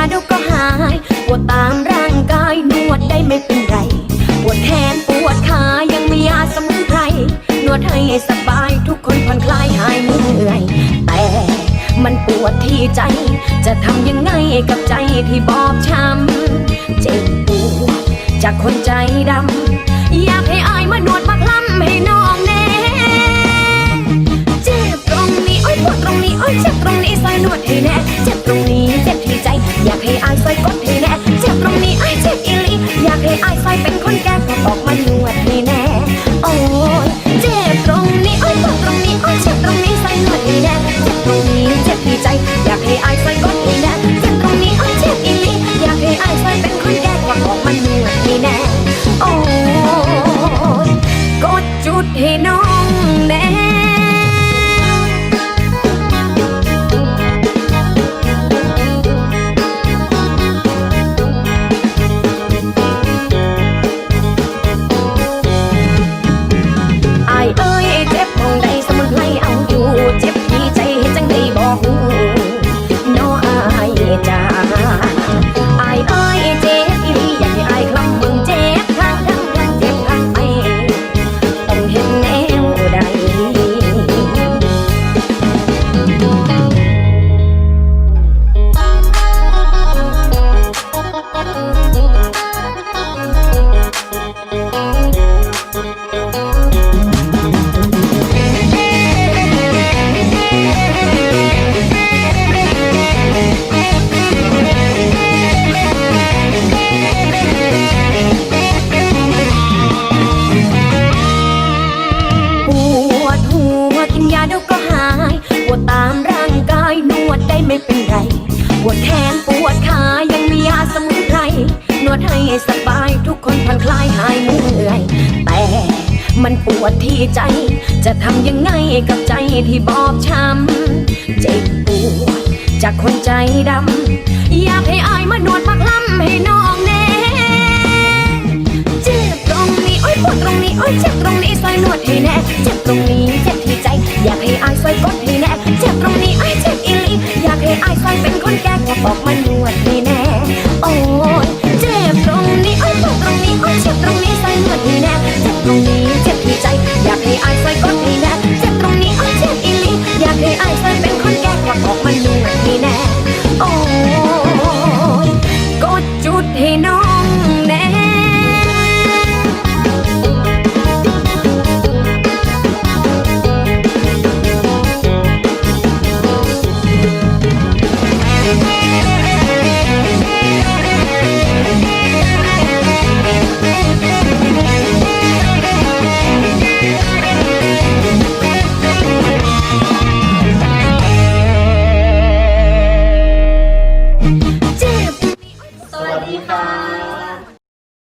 าดกก็หายปวดตามร่างกายนวดได้ไม่เป็นไรปวดแขนปวดขายังมียาสมุนไพรนวดให้สบายทุกคนผ่อนคลายหายเมื่อย แต่มันปวดที่ใจ จะทำยังไงกับใจที่บอบช้ำเจ็บปวดจากคนใจดำอยากให้อายมานวดมาคล้ำให้น้องแน่เจ็บตรงนี้ โอ้ยปวดตรงนี้ โอ้ยเจ็บตรงนี้ซอยนวดให้แน่เจ็บตรง ดจุ ปวดแขนปวดขายังมียาสมุนไพรนวดให้สบายทุกคนผ่อนคลายหายเมื่อย แต่มันปวดที่ใจ จะทำยังไงกับใจที่บอบช้ำเจ็บปวดจากคนใจดำอยากให้อายมานวดมาคล้ำให้น้องแน่เจ็บตรงนี้โอ้ยปวดตรงนี้โอ้ยเจ็บตรงนี้ซอยนวดให้แน่ เจ็บตรงนี้เจ็บที่ใจ อยากให้อายซอยกดให้แน่ เจ็บตรงนี้ ไอ้ซอยเป็นคนแก่บอกมันนวดนี่แน่ โอ้